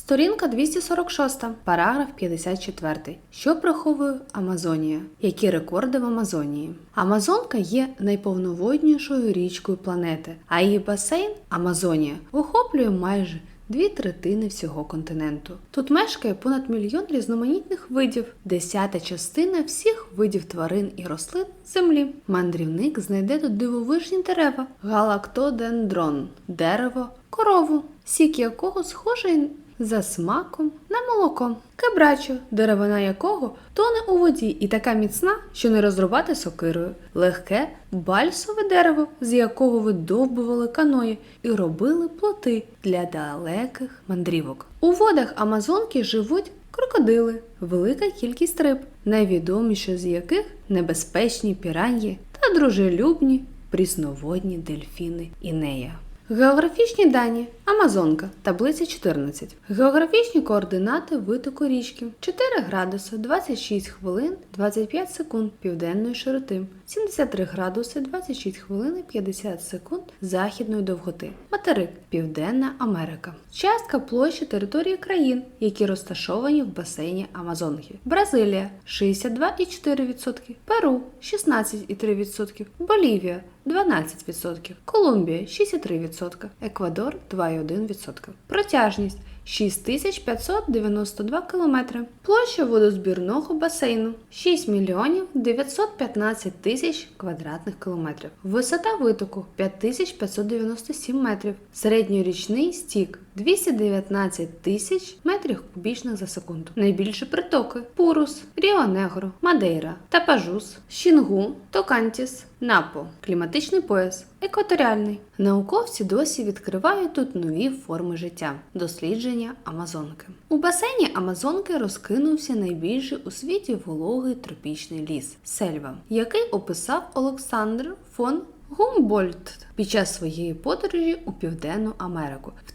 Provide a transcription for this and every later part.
Сторінка 246, параграф 54. Що приховує Амазонія? Які рекорди в Амазонії? Амазонка є найповноводнішою річкою планети, а її басейн Амазонія охоплює майже дві третини всього континенту. Тут мешкає понад мільйон різноманітних видів, десята частина всіх видів тварин і рослин землі. Мандрівник знайде тут дивовижні дерева, галактодендрон, дерево, корову, сік якого схожий за смаком на молоко, кебрачо, деревина якого тоне у воді і така міцна, що не розрубати сокирою, легке бальсове дерево, з якого видовбували каної і робили плоти для далеких мандрівок. У водах Амазонки живуть крокодили, велика кількість риб, найвідоміші з яких небезпечні піраньї та дружелюбні прісноводні дельфіни Інея. Географічні дані Амазонка, таблиця 14. Географічні координати витоку річки 4 градуси 26 хвилин 25 секунд південної широти, 73 градуси 26 хвилин і 50 секунд західної довготи. Материк Південна Америка. Частка площі території країн, які розташовані в басейні Амазонки. Бразилія 62,4%, Перу 16,3%, Болівія 12%, Колумбія 6,3%, Еквадор 2,1%. Протяжність 6592 км. Площа водозбірного басейну 6 мільйонів 915 тисяч квадратних кілометрів. Висота витоку 5597 метрів. Середньорічний стік 219 тисяч метрів кубічних за секунду. Найбільші притоки Пурус, Ріо-Негро, Мадейра, Тапажус, Шінгу, Токантіс, Напо, кліматичний пояс, екваторіальний. Науковці досі відкривають тут нові форми життя, дослідження Амазонки. У басейні Амазонки розкинувся найбільший у світі вологий тропічний ліс сельва, який описав Олександр фон Гумбольдт під час своєї подорожі у Південну Америку в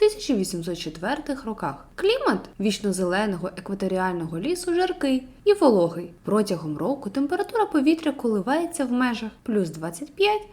1799-1804 роках. Клімат вічнозеленого екваторіального лісу жаркий і вологий. Протягом року температура повітря коливається в межах плюс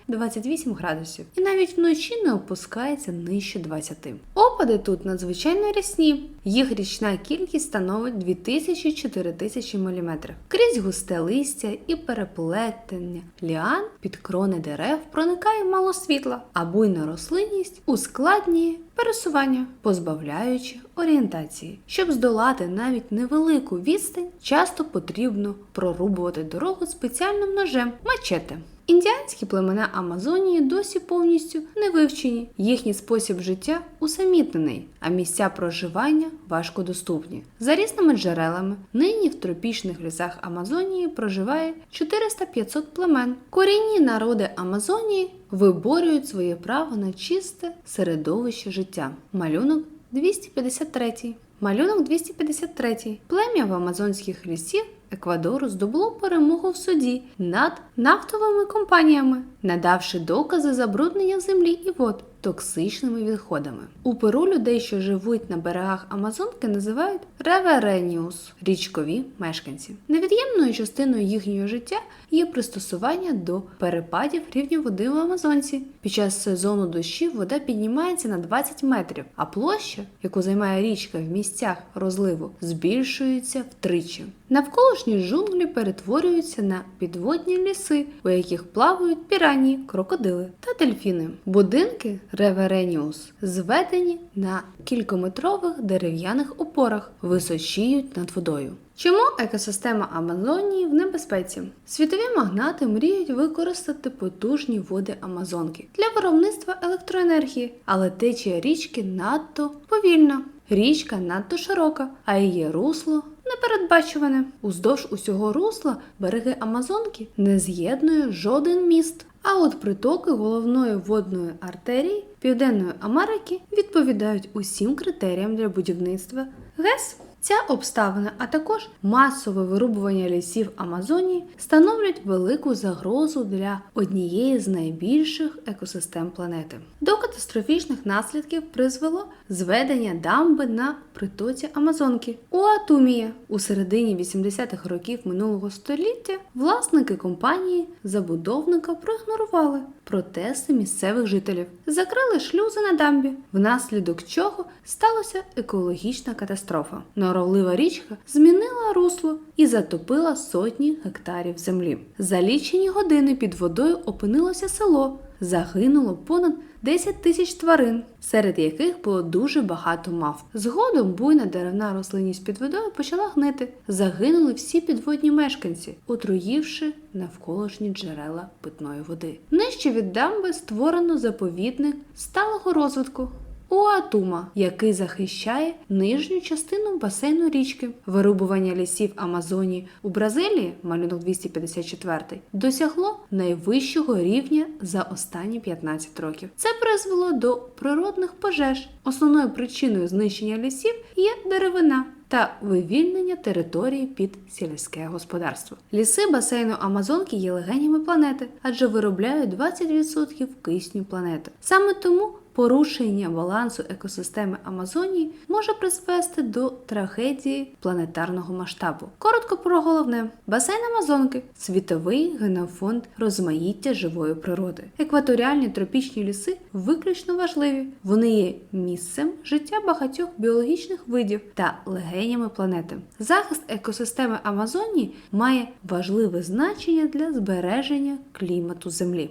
25-28 градусів і навіть вночі не опускається нижче 20. Опади тут надзвичайно рясні. Їх річна кількість становить 2000-4000 мм. Крізь густе листя і переплетення ліан під крони дерев проникає мало світла, а буйна рослинність ускладнює пересування, позбавляючи орієнтації. Щоб здолати навіть невелику відстань, часто потрібно прорубувати дорогу спеціальним ножем мачете. Індіанські племена Амазонії досі повністю не вивчені. Їхній спосіб життя усамітнений, а місця проживання важкодоступні. За різними джерелами, нині в тропічних лісах Амазонії проживає 400-500 племен. Корінні народи Амазонії виборюють своє право на чисте середовище життя. Малюнок 253. Малюнок 253. Плем'я в амазонських лісів Еквадору здобуло перемогу в суді над нафтовими компаніями, надавши докази забруднення землі і вод токсичними відходами. У Перу людей, що живуть на берегах Амазонки, називають ревереніус річкові мешканці. Невід'ємною частиною їхнього життя є пристосування до перепадів рівня води в Амазонці. Під час сезону дощів вода піднімається на 20 метрів, а площа, яку займає річка в місцях розливу, збільшується втричі. Навколишні джунглі перетворюються на підводні ліси, у яких плавають пірані, крокодили та дельфіни. Будинки Ревереніус зведені на кількометрових дерев'яних опорах, височіють над водою. Чому екосистема Амазонії в небезпеці? Світові магнати мріють використати потужні води Амазонки для виробництва електроенергії, але течія річки надто повільна. Річка надто широка, а її русло непередбачуване. Уздовж усього русла береги Амазонки не з'єднує жоден міст. А от притоки головної водної артерії Південної Америки відповідають усім критеріям для будівництва ГЕС. Ця обставина, а також масове вирубування лісів Амазонії становлять велику загрозу для однієї з найбільших екосистем планети. До катастрофічних наслідків призвело зведення дамби на притоці Амазонки. У Атумія у середині 80-х років минулого століття власники компанії забудовника проігнорували протести місцевих жителів, закрили шлюзи на дамбі, внаслідок чого сталася екологічна катастрофа. Норовлива річка змінила русло і затопила сотні гектарів землі. За лічені години під водою опинилося село. Загинуло понад 10 тисяч тварин, серед яких було дуже багато мав. Згодом буйна деревна рослинність під водою почала гнити. Загинули всі підводні мешканці, отруївши навколишні джерела питної води. Нижче від дамби створено заповідник сталого розвитку. Уатума, який захищає нижню частину басейну річки. Вирубування лісів Амазонії у Бразилії, малюнок 254, досягло найвищого рівня за останні 15 років. Це призвело до природних пожеж. Основною причиною знищення лісів є деревина. Та вивільнення території під сільське господарство. Ліси басейну Амазонки є легенями планети, адже виробляють 20% кисню планети. Саме тому порушення балансу екосистеми Амазонії може призвести до трагедії планетарного масштабу. Коротко про головне: басейн Амазонки світовий генофонд розмаїття живої природи. Екваторіальні тропічні ліси виключно важливі. Вони є місцем життя багатьох біологічних видів та легенями планети. Захист екосистеми Амазонії має важливе значення для збереження клімату Землі.